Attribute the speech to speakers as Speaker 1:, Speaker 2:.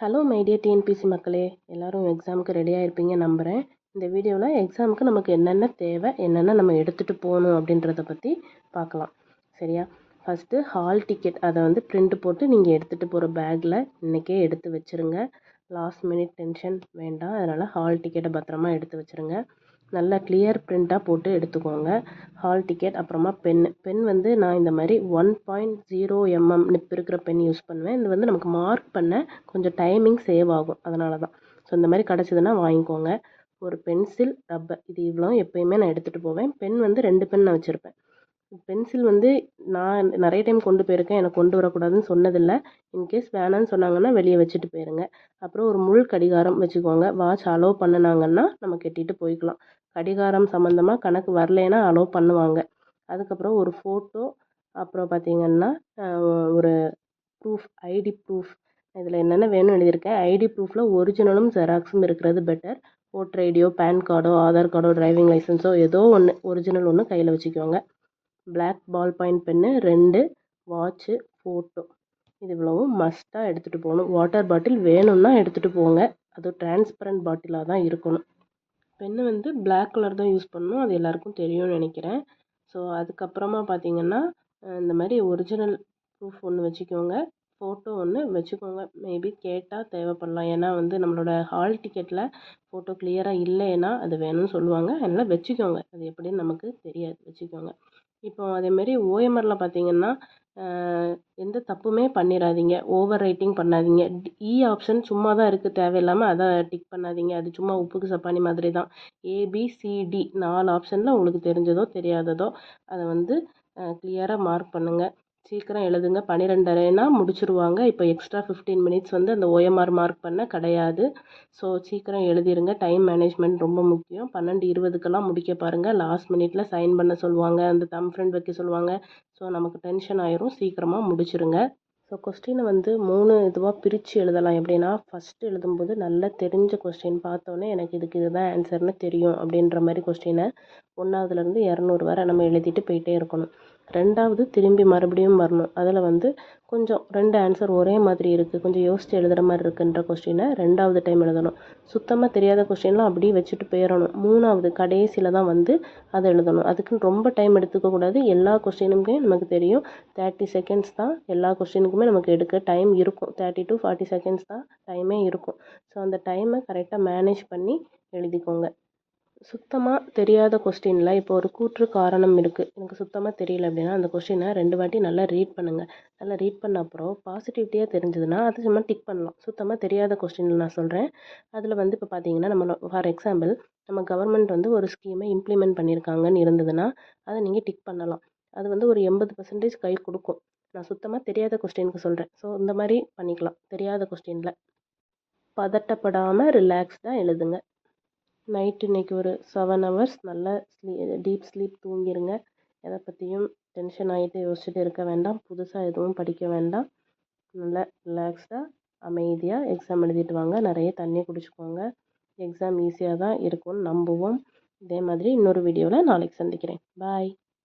Speaker 1: Hello my dear TNPSC மக்களே. எல்லோரும் எக்ஸாமுக்கு ரெடியாக இருப்பீங்க நம்புகிறேன் இந்த வீடியோவில் எக்ஸாமுக்கு நமக்கு என்னென்ன தேவை என்னென்ன நம்ம எடுத்துகிட்டு போகணும் அப்படின்றத பற்றி பார்க்கலாம். சரியா? ஃபஸ்ட்டு ஹால் டிக்கெட் அதை வந்து பிரிண்ட் போட்டு நீங்கள் எடுத்துகிட்டு போகிற பேக்கில் இன்றைக்கே எடுத்து வச்சுருங்க. லாஸ்ட் மினிட் டென்ஷன் வேண்டாம். அதனால் ஹால் டிக்கெட்டை பத்திரமா எடுத்து வச்சுருங்க. நல்லா கிளியர் பிரிண்ட்டாக போட்டு எடுத்துக்கோங்க. ஹால் டிக்கெட் அப்புறமா பென் பென் வந்து நான் இந்த மாதிரி one point zero mm nib இருக்கிற பென் யூஸ் பண்ணுவேன். இது வந்து நமக்கு மார்க் பண்ண கொஞ்சம் டைமிங் சேவ் ஆகும். அதனால தான் ஸோ இந்த மாதிரி கிடச்சிதுன்னா வாங்கிக்கோங்க. ஒரு பென்சில் ரப்பர் இது இவ்வளோ எப்போயுமே நான் எடுத்துகிட்டு போவேன். பென் வந்து ரெண்டு பென் நான் வச்சுருப்பேன். பென்சில் வந்து நான் நிறைய டைம் கொண்டு போயிருக்கேன். எனக்கு கொண்டு வரக்கூடாதுன்னு சொன்னதில்லை. இன்கேஸ் வேணான்னு சொன்னாங்கன்னா வெளியே வச்சுட்டு போயிருங்க. அப்புறம் ஒரு முள் கடிகாரம் வச்சுக்கோங்க. வாட்ச் அலோவ் பண்ணினாங்கன்னா நம்ம கெட்டிட்டு போய்க்கலாம். கடிகாரம் சம்மந்தமாக கணக்கு வரலைன்னா அலோவ் பண்ணுவாங்க. அதுக்கப்புறம் ஒரு ஃபோட்டோ அப்புறம் பார்த்திங்கன்னா ஒரு ப்ரூஃப் ஐடி ப்ரூஃப் இதில் என்னென்ன வேணும்னு எழுதியிருக்கேன். ஐடி ப்ரூஃபில் ஒரிஜினலும் ஜெராக்ஸும் இருக்கிறது பெட்டர் ஓட்டர் ஐடியோ பேன் கார்டோ ஆதார் கார்டோ டிரைவிங் லைசன்ஸோ ஏதோ ஒன்று ஒரிஜினல் ஒன்று கையில் வச்சுக்கோங்க பிளாக் பால் பாயிண்ட் பென்னு ரெண்டு வாட்ச்சு ஃபோட்டோ இது இவ்வளவும் மஸ்ட்டாக எடுத்துகிட்டு போகணும். வாட்டர் பாட்டில் வேணும்னா எடுத்துகிட்டு போங்க. அது டிரான்ஸ்பரண்ட் பாட்டிலாக தான் இருக்கணும். பென்னு வந்து பிளாக் கலர் தான் யூஸ் பண்ணணும். அது எல்லாருக்கும் தெரியும்னு நினைக்கிறேன். ஸோ அதுக்கப்புறமா பார்த்தீங்கன்னா இந்த மாதிரி ஒரிஜினல் ப்ரூஃப் ஒன்று வச்சுக்கோங்க. ஃபோட்டோ ஒன்று வச்சுக்கோங்க. மேபி கேட்டால் தேவைப்படலாம். ஏன்னா வந்து நம்மளோட ஹால் டிக்கெட்டில் ஃபோட்டோ கிளியராக இல்லைன்னா அது வேணும்னு சொல்லுவாங்க. அதனால் வச்சுக்கோங்க. அது எப்படின்னு நமக்கு தெரியாது. வச்சுக்கோங்க. இப்போ அதேமாரி ஓஎம்ஆரில் பார்த்தீங்கன்னா எந்த தப்புமே பண்ணிடாதீங்க ஓவர் ரைட்டிங் பண்ணாதீங்க. E இ ஆப்ஷன் சும்மா தான் இருக்குது தேவையில்லாமல் அதை டிக் பண்ணாதீங்க. அது சும்மா உப்புக்கு சப்பானி மாதிரி தான் ஏபிசிடி நாலு ஆப்ஷனில் உங்களுக்கு தெரிஞ்சதோ தெரியாததோ அதை வந்து கிளியராக மார்க் பண்ணுங்கள் சீக்கிரம் எழுதுங்க. பன்னிரெண்டரைனா முடிச்சிருவாங்க. இப்போ எக்ஸ்ட்ரா ஃபிஃப்டீன் மினிட்ஸ் வந்து அந்த ஓஎம்ஆர் மார்க் பண்ண கிடையாது. ஸோ சீக்கிரம் எழுதிருங்க. டைம் மேனேஜ்மெண்ட் ரொம்ப முக்கியம். பன்னெண்டு இருபதுக்கெல்லாம் முடிக்க பாருங்கள் லாஸ்ட் மினிட்ல சைன் பண்ண சொல்லுவாங்க. அந்த தம் ஃப்ரெண்ட் வைக்க சொல்லுவாங்க. ஸோ நமக்கு டென்ஷன் ஆயிரும். சீக்கிரமாக முடிச்சிருங்க. ஸோ கொஸ்டினை வந்து மூணு இதுவாக பிரித்து எழுதலாம். எப்படின்னா ஃபஸ்ட்டு எழுதும்போது நல்லா தெரிஞ்ச கொஸ்டின் பார்த்தோன்னே எனக்கு இதுக்கு இதுதான் ஆன்சர்னு தெரியும் அப்படின்ற மாதிரி கொஸ்டினை ஒன்றாவதுலேருந்து இரநூறு வரை நம்ம எழுதிட்டு போயிட்டே இருக்கணும். ரெண்டாவது திரும்பி மறுபடியும் வரணும். அதில் வந்து கொஞ்சம் ரெண்டு ஆன்சர் ஒரே மாதிரி இருக்குது கொஞ்சம் யோசித்து எழுதுகிற மாதிரி இருக்குன்ற கொஸ்டினை ரெண்டாவது டைம் எழுதணும். சுத்தமாக தெரியாத கொஸ்டின்லாம் அப்படியே வச்சுட்டு போயிடணும் மூணாவது கடைசியில் தான் வந்து அதை எழுதணும். அதுக்குன்னு ரொம்ப டைம் எடுத்துக்கக்கூடாது எல்லா கொஸ்டினுமே நமக்கு தெரியும். தேர்ட்டி செகண்ட்ஸ் தான் எல்லா கொஸ்டினுக்குமே நமக்கு எடுக்க டைம் இருக்கும். தேர்ட்டி டு ஃபார்ட்டி செகண்ட்ஸ் தான் டைமே இருக்கும். ஸோ அந்த டைமை கரெக்டாக மேனேஜ் பண்ணி எழுதிக்கோங்க. சுத்தமாக தெரியாத கொஸ்டினில் இப்போ ஒரு கூற்று காரணம் இருக்குது எனக்கு சுத்தமாக தெரியல அப்படின்னா அந்த கொஸ்டினை ரெண்டு வாட்டி நல்லா ரீட் பண்ணுங்கள் நல்லா ரீட் பண்ண அப்புறம் பாசிட்டிவிட்டியாக தெரிஞ்சதுன்னா அது சும்மா டிக் பண்ணலாம். சுத்தமாக தெரியாத கொஸ்டின் நான் சொல்கிறேன் அதில் வந்து இப்போ பார்த்தீங்கன்னா நம்ம ஃபார் எக்ஸாம்பிள் நம்ம கவர்மெண்ட் வந்து ஒரு ஸ்கீமை இம்ப்ளிமெண்ட் பண்ணியிருக்காங்கன்னு இருந்ததுன்னா அதை நீங்கள் டிக் பண்ணலாம். அது வந்து ஒரு எண்பது பர்சன்டேஜ் கை கொடுக்கும். நான் சுத்தமாக தெரியாத கொஸ்டினுக்கு சொல்கிறேன் ஸோ இந்த மாதிரி பண்ணிக்கலாம். தெரியாத கொஸ்டினில் பதட்டப்படாமல் ரிலாக்ஸ்டாக எழுதுங்க. நைட்டு இன்றைக்கி ஒரு செவன் ஹவர்ஸ் நல்லா ஸ்லீ டீப் ஸ்லீப் தூங்கிடுங்க எதை பற்றியும் டென்ஷன் ஆகிட்டு யோசிச்சுட்டு இருக்க வேண்டாம். புதுசாக எதுவும் படிக்க வேண்டாம். நல்லா ரிலாக்ஸ்டாக அமைதியாக எக்ஸாம் எழுதிட்டு வாங்க. நிறைய தண்ணி குடிச்சுக்கோங்க. எக்ஸாம் ஈஸியாக தான் இருக்கும்னு நம்புவோம். இதே மாதிரி இன்னொரு வீடியோவில் நாளைக்கு சந்திக்கிறேன். பாய்